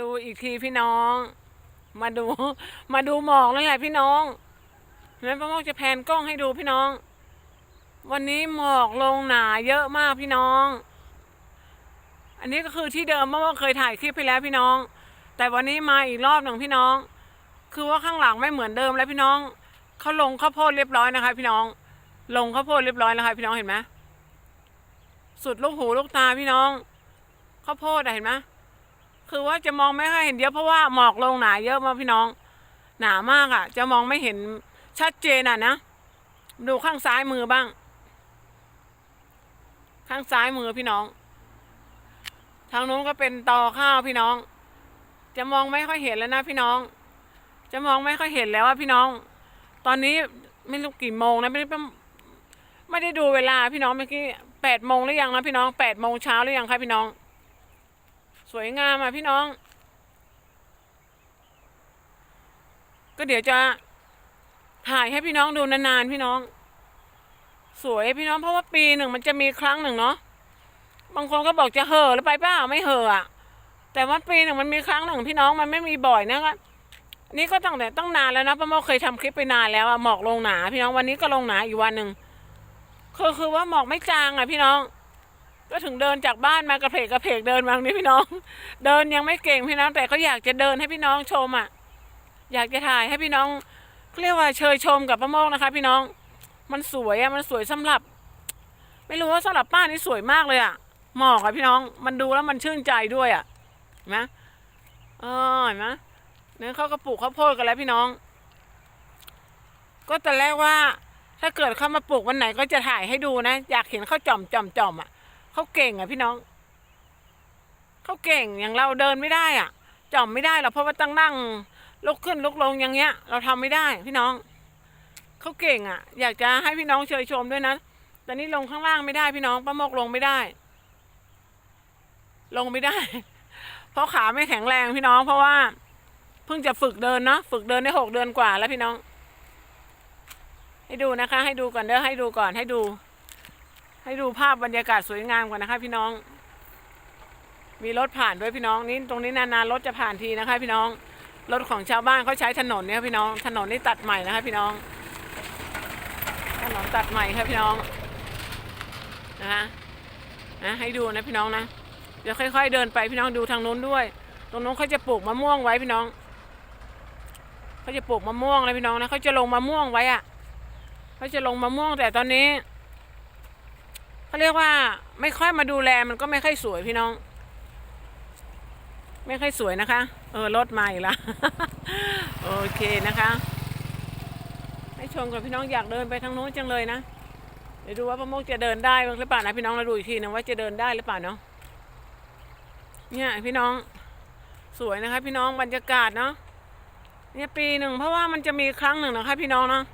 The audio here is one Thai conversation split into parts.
ดูอีกทีพี่น้อง มาดู มาดูหมอกนั่นแหละพี่น้องเห็นไหมป้าโมกจะแพนกล้องให้ดูพี่น้อง วันนี้หมอกลงหนาเยอะมากพี่น้อง อันนี้ก็คือที่เดิมป้าโมกเคยถ่ายคลิปไปแล้วพี่น้อง แต่วันนี้มาอีกรอบหนึ่งพี่น้อง คือว่าข้างหลังไม่เหมือนเดิมแล้วพี่น้องเขาลงข้าวโพดเรียบร้อยนะคะ พี่น้อง ลงข้าวโพดเรียบร้อยแล้วค่ะพี่น้องเห็นไหมสุดลูกหูลูกตาพี่น้องข้าวโพดเห็นไหม คือว่าจะมองไม่ค่อยเห็นเยอะเพราะว่าหมอกลงหนาเยอะมากพี่น้อง หนามากอะ่ะ จะมองไม่เห็นชัดเจนอะนะดูข้างซ้ายมือบ้าง ข้างซ้ายมือพี่น้อง ทางนู้นก็เป็นตอข้าวพี่น้อง จะมองไม่ค่อยเห็นแล้วนะพี่น้อง จะมองไม่ค่อยเห็นแล้วอะพี่น้อง ตอนนี้ไม่รู้กี่โมงนะไม่ได้ไม่ได้ดูเวลาพี่น้องเมื่อกี้แปดโมงหรือยังนะพี่น้องแปดโมงเช้าหรือยังคะพี่น้อง สวยงามอะพี่น้อง ก็เดี๋ยวจะถ่ายให้พี่น้องดูนานๆพี่น้อง สวยพี่น้องเพราะว่าปีหนึ่งมันจะมีครั้งหนึ่งเนาะบางคนก็บอกจะเห่อแล้วไปเปล่าไม่เห่ออะแต่ว่าปีหนึ่งมันมีครั้งหนึ่งพี่น้องมันไม่มีบ่อยนะคะนี่ก็ตั้งแต่ตั้งนานแล้วนะป้าโมเคยทำคลิปไปนานแล้วอะหมอกลงหนา พี่น้องวันนี้ก็ลงหนาอีกวันหนึ่งคือคือว่าหมอกไม่จางอะพี่น้อง ก็ถึงเดินจากบ้านมากระเพกกระเพกเดินมาตรงนี้พี่น้อง เดินยังไม่เก่งพี่น้อง แต่ก็อยากจะเดินให้พี่น้องชมอะ อยากจะถ่ายให้พี่น้องเรียกว่าเชยชมกับป้าโมกนะคะ พี่น้อง มันสวยอะมันสวยสำหรับ ไม่รู้ว่าสำหรับป้านี่สวยมากเลยอะหมอกอะพี่น้อง มันดูแล้วมันชื่นใจด้วยอะเห็นไหมเออเห็นไหมเนี่ยเขาก็ปลูกข้าวโพดกันแล้วพี่น้อง ก็แต่แรกว่า ถ้าเกิดเขามาปลูกวันไหนก็จะถ่ายให้ดูนะ อยากเห็นเขาจ่อมจ่อมจ่อมอะ เขาเก่งอะพี่น้องเขาเก่งอย่างเราเดินไม่ได้อะจอมไม่ได้หรอกเพราะว่าตั้งนั่งลุกขึ้นลุกลงอย่างเงี้ย เราทำไม่ได้พี่น้องเขาเก่งอะ อยากจะให้พี่น้องเชยชมด้วยนะแต่นี่ลงข้างล่างไม่ได้พี่น้องป้าโมกลงไม่ได้ ลงไม่ได้ เพราะขาไม่แข็งแรงพี่น้อง เพราะว่า เพิ่งจะฝึกเดินเนาะฝึกเดินได้หกเดือนกว่าแล้วพี่น้อง ให้ดูนะคะ ให้ดูก่อนเด้อให้ดูก่อนให้ดู ให้ดูภาพบรรยากาศสวยงามก่อนนะคะพี่น้อง มีรถผ่านด้วยพี่น้องนี่ตรงนี้นานๆรถจะผ่านทีนะคะ พี่น้องรถของชาวบ้านเขาใช้ถนนเนี่ยพี่น้อง ถนนนี่ตัดใหม่นะคะพี่น้อง ถนนตัดใหม่ครับพี่น้องนะคะนะให้ดูนะพี่น้องนะเดี๋ยวค่อย ๆ เดินไปพี่น้องดูทางนู้นด้วย ตรงนู้นเขาจะปลูกมะม่วงไว้พี่น้องเขาจะปลูกมะม่วงเลยพี่น้องนะเขาจะลงมะม่วงไว้อะเขาจะลงมะม่วงแต่ตอนนี้ เขาเรียกว่า ไม่ค่อยมาดูแลมันก็ไม่ค่อยสวยพี่น้อง ไม่ค่อยสวยนะคะ เออรถมาอีกแล้วโอเคนะคะให้ชมกับพี่น้องอยากเดินไปทางโน้นจังเลยนะเดี๋ยวดูว่าป้าโมกจะเดินได้หรือเปล่านะพี่น้องเราดูอีกทีนึงว่าจะเดินได้หรือเปล่าเนาะเนี่ยพี่น้องสวยนะคะ พี่น้องบรรยากาศเนาะเนี่ยปีหนึ่งเพราะว่ามันจะมีครั้งหนึ่งนะคะ พี่น้องเนาะ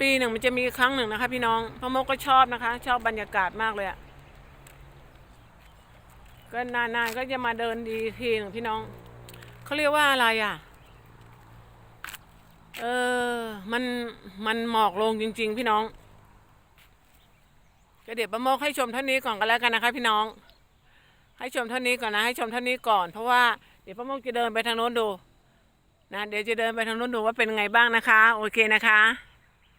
ปีหนึ่งมันจะมีครั้งหนึ่งนะคะ พี่น้องพ่อโมกก็ชอบนะคะ ชอบบรรยากาศมากเลยอะ่ะก็นานๆก็จะมาเดินดีทีหนึ่งพี่น้องเขาเรียกว่าอะไรอะ่ะ เออมันมันหมอกลงจริง ๆ พี่น้องก็เดี๋ยวป้าโมกให้ชมเท่านี้ก่อนก็แล้วกันนะคะ พี่น้อง ให้ชมเท่านี้ก่อนนะ ให้ชมเท่านี้ก่อน เพราะว่าเดี๋ยวป้าโมกจะเดินไปทางโน้นดูนะเดี๋ยวจะเดินไปทางโน้นดูว่าเป็นไงบ้างนะคะ โอเคนะคะ